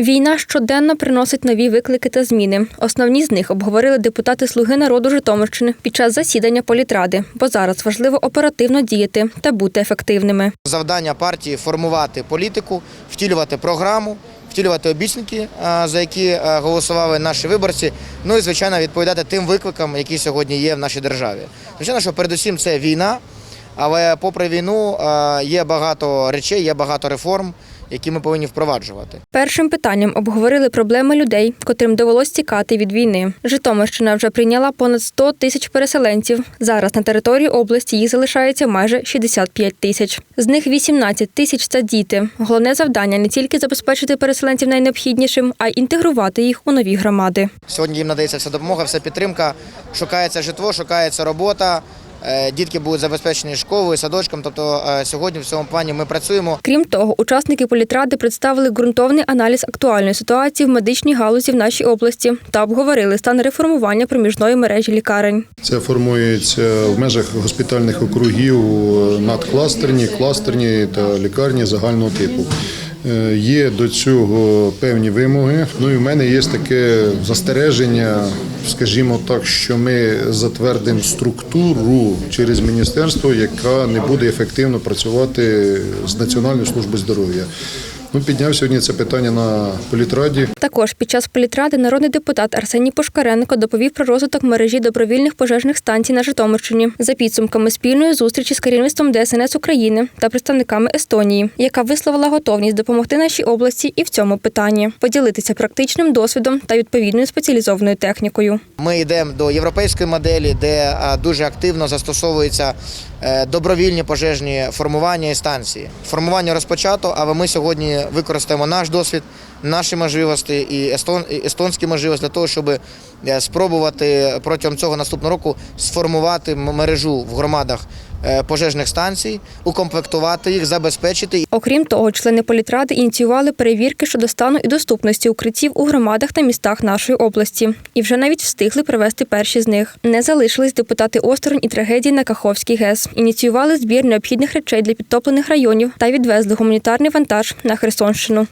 Війна щоденно приносить нові виклики та зміни. Основні з них обговорили депутати Слуги народу Житомирщини під час засідання політради, бо зараз важливо оперативно діяти та бути ефективними. Завдання партії формувати політику, втілювати програму, втілювати обіцянки, за які голосували наші виборці. Ну і звичайно відповідати тим викликам, які сьогодні є в нашій державі. Звичайно, що передусім це війна, але попри війну є багато речей, є багато реформ, які ми повинні впроваджувати. Першим питанням обговорили проблеми людей, котрим довелось тікати від війни. Житомирщина вже прийняла понад 100 тисяч переселенців. Зараз на території області їх залишається майже 65 тисяч. З них 18 тисяч це діти. Головне завдання не тільки забезпечити переселенців найнеобхіднішим, а й інтегрувати їх у нові громади. Сьогодні їм надається вся допомога, вся підтримка, шукається житло, шукається робота. Е, Дітки будуть забезпечені школою, садочком. Тобто е, сьогодні в цьому плані ми працюємо. Крім того, учасники політради представили ґрунтовний аналіз актуальної ситуації в медичній галузі в нашій області та обговорили стан реформування проміжної мережі лікарень. Це формується в межах госпітальних округів надкластерні, кластерні та лікарні загального типу. Е, Є до цього певні вимоги. Ну і в мене є таке застереження, скажімо так, що ми затвердимо структуру через міністерство, яка не буде ефективно працювати з Національною службою здоров'я. Ну, підняв сьогодні це питання на політраді. Також під час політради народний депутат Арсеній Пушкаренко доповів про розвиток мережі добровільних пожежних станцій на Житомирщині за підсумками спільної зустрічі з керівництвом ДСНС України та представниками Естонії, яка висловила готовність допомогти нашій області і в цьому питанні, поділитися практичним досвідом та відповідною спеціалізованою технікою. Ми йдемо до європейської моделі, де дуже активно застосовуються е, добровільні пожежні формування і станції. Формування розпочато, але ми сьогодні використаємо наш досвід, наші можливості і естон- естонські можливості для того, щоб е, спробувати протягом цього наступного року сформувати мережу в громадах е, пожежних станцій, укомплектувати їх, забезпечити Окрім того, члени політради ініціювали перевірки щодо стану і доступності укриттів у громадах та містах нашої області, і вже навіть встигли привести перші з них. Не залишились депутати осторонь і трагедії на Каховській ГЕС. Ініціювали збір необхідних речей для підтоплених районів та відвезли гуманітарний вантаж на Херсонщину.